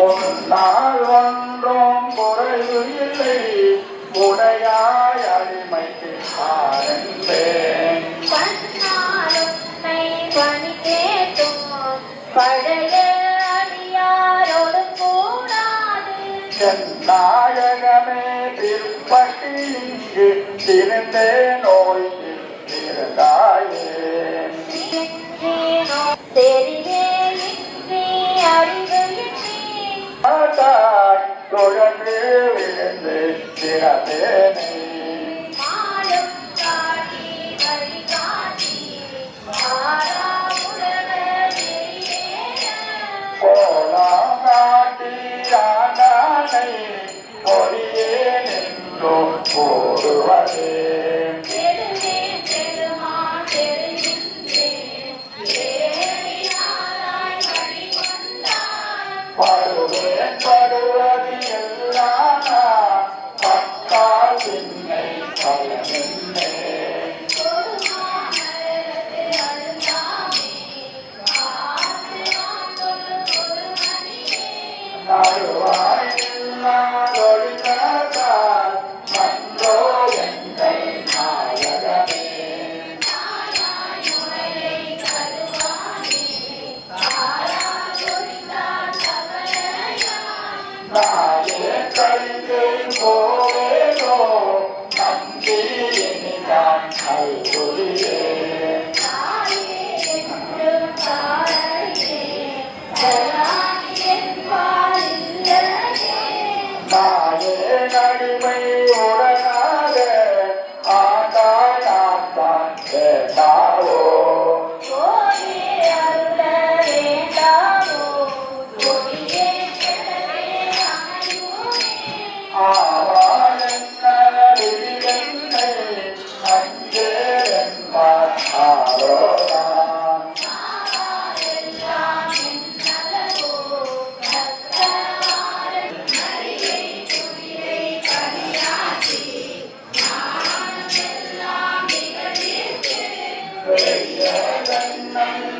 உன்னால் ஒன்றும் குறைவு இல்லை. உடையாய் அடிமைக்கு ஆரம்பேன் நாயகமே திருப்பதி இங்கு திருந்தே நோய் திருந்தாயே தெரியும் তাই করে পেয়েছে চেহাতে নেই